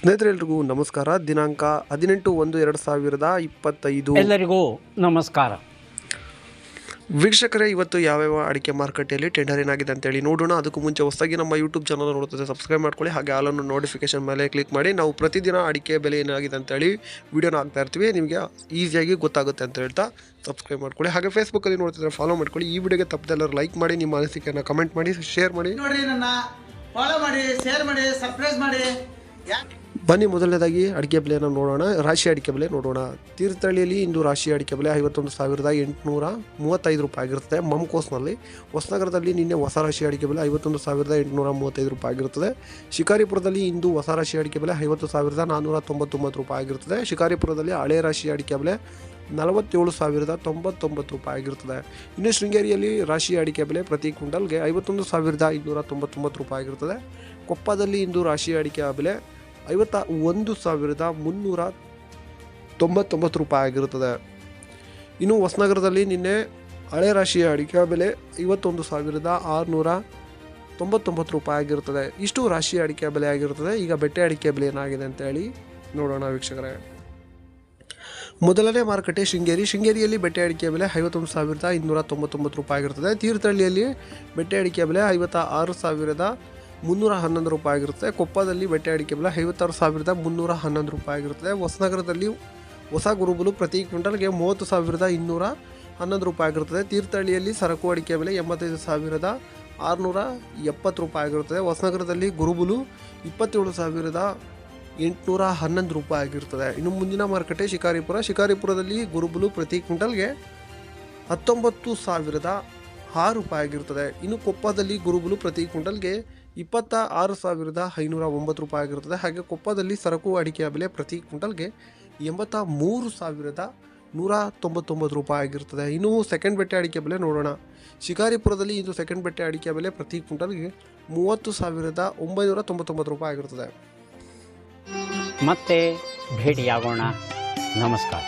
ಸ್ನೇಹಿತರೆಲ್ರಿಗೂ ನಮಸ್ಕಾರ. ದಿನಾಂಕ ಹದಿನೆಂಟು ಒಂದು ಎರಡು ಸಾವಿರದ ಇಪ್ಪತ್ತೈದು. ಎಲ್ಲರಿಗೂ ನಮಸ್ಕಾರ. ವೀಕ್ಷಕರೇ ಇವತ್ತು ಯಾವ್ಯಾವ ಅಡಿಕೆ ಮಾರುಕಟ್ಟೆಯಲ್ಲಿ ಟೆಂಡರ್ ಏನಾಗಿದೆ ಅಂತೇಳಿ ನೋಡೋಣ. ಅದಕ್ಕೂ ಮುಂಚೆ ಹೊಸದಾಗಿ ನಮ್ಮ ಯೂಟ್ಯೂಬ್ ಚಾನಲ್ ನೋಡುತ್ತದೆ ಸಬ್ಸ್ಕ್ರೈಬ್ ಮಾಡ್ಕೊಳ್ಳಿ. ಹಾಗೆ ಆಲನ್ನು ನೋಟಿಫಿಕೇಶನ್ ಮೇಲೆ ಕ್ಲಿಕ್ ಮಾಡಿ. ನಾವು ಪ್ರತಿದಿನ ಅಡಿಕೆ ಬೆಲೆ ಏನಾಗಿದೆ ಅಂತೇಳಿ ವಿಡಿಯೋನ ಹಾಕ್ತಾ ಇರ್ತೀವಿ. ನಿಮಗೆ ಈಸಿಯಾಗಿ ಗೊತ್ತಾಗುತ್ತೆ ಅಂತ ಹೇಳ್ತಾ ಸಬ್ಸ್ಕ್ರೈಬ್ ಮಾಡ್ಕೊಳ್ಳಿ. ಹಾಗೆ ಫೇಸ್ಬುಕ್ಕಲ್ಲಿ ನೋಡ್ತಿದ್ರೆ ಫಾಲೋ ಮಾಡ್ಕೊಳ್ಳಿ. ಈ ವಿಡಿಯೋಗೆ ತಪ್ಪದೆಲ್ಲರೂ ಲೈಕ್ ಮಾಡಿ ನಿಮ್ಮ ಅನಿಸಿಕೆಯನ್ನು ಕಮೆಂಟ್ ಮಾಡಿ ಶೇರ್ ಮಾಡಿ. ನೋಡಿ ನನ್ನ ಫಾಲೋ ಮಾಡಿ ಶೇರ್ ಮಾಡಿ ಸರ್ಪ್ರೈಸ್ ಮಾಡಿ. ಯಾ- ಬನ್ನಿ ಮೊದಲನೇದಾಗಿ ಅಡಿಕೆ ಬೆಲೆಯನ್ನು ನೋಡೋಣ. ರಾಶಿ ಅಡಿಕೆ ಬೆಲೆ ನೋಡೋಣ. ತೀರ್ಥಹಳ್ಳಿಯಲ್ಲಿ ಇಂದು ರಾಶಿ ಅಡಿಕೆ ಬೆಲೆ ಐವತ್ತೊಂದು ಸಾವಿರದ ಎಂಟುನೂರ ಮೂವತ್ತೈದು ರೂಪಾಯಿ ಆಗಿರುತ್ತೆ ಮಮ್ಕೋಸ್ನಲ್ಲಿ ಹೊಸನಗರದಲ್ಲಿ ನಿನ್ನೆ ಹೊಸ ರಾಶಿ ಅಡಿಕೆ ಬೆಲೆ ಐವತ್ತೊಂದು ಸಾವಿರದ ಎಂಟುನೂರ ಮೂವತ್ತೈದು ರೂಪಾಯಿ ಆಗಿರುತ್ತದೆ ಶಿಕಾರಿಪುರದಲ್ಲಿ ಇಂದು ಹೊಸ ರಾಶಿ ಅಡಿಕೆ ಬೆಲೆ ಐವತ್ತು ಸಾವಿರದ ನಾನ್ನೂರ ತೊಂಬತ್ತೊಂಬತ್ತು ರೂಪಾಯಿ ಆಗಿರುತ್ತದೆ ಶಿಕಾರಿಪುರದಲ್ಲಿ ಹಳೆ ರಾಶಿ ಅಡಿಕೆ ಬೆಲೆ ನಲವತ್ತೇಳು ಸಾವಿರದ ತೊಂಬತ್ತೊಂಬತ್ತು ರೂಪಾಯಿ ಆಗಿರುತ್ತದೆ ಇನ್ನು ಶೃಂಗೇರಿಯಲ್ಲಿ ರಾಶಿ ಅಡಿಕೆ ಬೆಲೆ ಪ್ರತಿ ಕ್ವಿಂಟಲ್ಗೆ ಐವತ್ತೊಂದು ಸಾವಿರದ ಇನ್ನೂರ ತೊಂಬತ್ತೊಂಬತ್ತು ರೂಪಾಯಿ ಆಗಿರುತ್ತದೆ ಕೊಪ್ಪದಲ್ಲಿ ಇಂದು ರಾಶಿ ಅಡಿಕೆ ಬೆಲೆ ಐವತ್ತ ಒಂದು ಸಾವಿರದ ಮುನ್ನೂರ ತೊಂಬತ್ತೊಂಬತ್ತು ರೂಪಾಯಿ ಆಗಿರುತ್ತದೆ. ಇನ್ನು ಹೊಸನಗರದಲ್ಲಿ ನಿನ್ನೆ ಹಳೆ ರಾಶಿಯ ಅಡಿಕೆ ಬೆಲೆ ಐವತ್ತೊಂದು ಸಾವಿರದ ಆರುನೂರ ತೊಂಬತ್ತೊಂಬತ್ತು ರೂಪಾಯಿ ಆಗಿರುತ್ತದೆ. ಇಷ್ಟು ರಾಶಿಯ ಅಡಿಕೆ ಬೆಲೆ ಆಗಿರುತ್ತದೆ. ಈಗ ಬೆಟ್ಟೆ ಅಡಿಕೆ ಬೆಲೆ ಏನಾಗಿದೆ ಅಂತ ಹೇಳಿ ನೋಡೋಣ ವೀಕ್ಷಕರೇ. ಮೊದಲನೇ ಮಾರುಕಟ್ಟೆ ಶೃಂಗೇರಿ. ಶೃಂಗೇರಿಯಲ್ಲಿ ಬೆಟ್ಟೆ ಅಡಿಕೆ ಬೆಲೆ ಐವತ್ತೊಂದು ಸಾವಿರದ ಇನ್ನೂರ ತೊಂಬತ್ತೊಂಬತ್ತು ರೂಪಾಯಿ ಆಗಿರುತ್ತದೆ. ತೀರ್ಥಹಳ್ಳಿಯಲ್ಲಿ ಬೆಟ್ಟೆ ಅಡಿಕೆ ಬೆಲೆ ಐವತ್ತ ಆರು ಸಾವಿರದ ಮುನ್ನೂರ ಹನ್ನೊಂದು ರೂಪಾಯಿ ಆಗಿರುತ್ತೆ. ಕೊಪ್ಪದಲ್ಲಿ ಬೆಟ್ಟೆ ಅಡಿಕೆ ಬೆಲೆ ಐವತ್ತಾರು ಸಾವಿರದ ಮುನ್ನೂರ ಹನ್ನೊಂದು ರೂಪಾಯಿ ಆಗಿರುತ್ತದೆ ಹೊಸನಗರದಲ್ಲಿ ಹೊಸ ಗುರುಬಲು ಪ್ರತಿ ಕ್ವಿಂಟಲ್ಗೆ ಮೂವತ್ತು ಸಾವಿರದ ಇನ್ನೂರ ಹನ್ನೊಂದು ರೂಪಾಯಿ ಆಗಿರುತ್ತದೆ. ತೀರ್ಥಹಳ್ಳಿಯಲ್ಲಿ ಸರಕು ಅಡಿಕೆ ಬೆಲೆ ಎಂಬತ್ತೈದು ಸಾವಿರದ ಆರುನೂರ ಎಪ್ಪತ್ತು ರೂಪಾಯಿ ಆಗಿರುತ್ತದೆ. ಹೊಸನಗರದಲ್ಲಿ ಗುರುಬುಲು ಇಪ್ಪತ್ತೇಳು ಸಾವಿರದ ಎಂಟುನೂರ ಹನ್ನೊಂದು ರೂಪಾಯಿ ಆಗಿರ್ತದೆ ಇನ್ನು ಮುಂದಿನ ಮಾರುಕಟ್ಟೆ ಶಿಕಾರಿಪುರ. ಶಿಕಾರಿಪುರದಲ್ಲಿ ಗುರುಬುಲು ಪ್ರತಿ ಕ್ವಿಂಟಲ್ಗೆ ಹತ್ತೊಂಬತ್ತು ಸಾವಿರದ ಆರು ರೂಪಾಯಿ ಆಗಿರುತ್ತದೆ ಇನ್ನು ಕೊಪ್ಪದಲ್ಲಿ ಗುರುಬುಲು ಪ್ರತಿ ಕ್ವಿಂಟಲ್ಗೆ ಇಪ್ಪತ್ತ ಆರು ಸಾವಿರದ ಐನೂರ ಒಂಬತ್ತು ರೂಪಾಯಿ ಆಗಿರುತ್ತದೆ ಹಾಗೆ ಕೊಪ್ಪದಲ್ಲಿ ಸರಕು ಅಡಿಕೆಯ ಬೆಲೆ ಪ್ರತಿ ಕ್ವಿಂಟಲ್ಗೆ ಎಂಬತ್ತ ಮೂರು ಸಾವಿರದ ನೂರ ತೊಂಬತ್ತೊಂಬತ್ತು ರೂಪಾಯಿ ಆಗಿರುತ್ತದೆ ಇನ್ನು ಸೆಕೆಂಡ್ ಬೆಟ್ಟೆ ಅಡಿಕೆ ಬೆಲೆ ನೋಡೋಣ. ಶಿಕಾರಿಪುರದಲ್ಲಿ ಇಂದು ಸೆಕೆಂಡ್ ಬೆಟ್ಟೆ ಅಡಿಕೆ ಬೆಲೆ ಪ್ರತಿ ಕ್ವಿಂಟಲ್ಗೆ ಮೂವತ್ತು ಸಾವಿರದ ಒಂಬೈನೂರ ತೊಂಬತ್ತೊಂಬತ್ತು ರೂಪಾಯಿ ಆಗಿರುತ್ತದೆ ಮತ್ತೆ ಭೇಟಿಯಾಗೋಣ. ನಮಸ್ಕಾರ.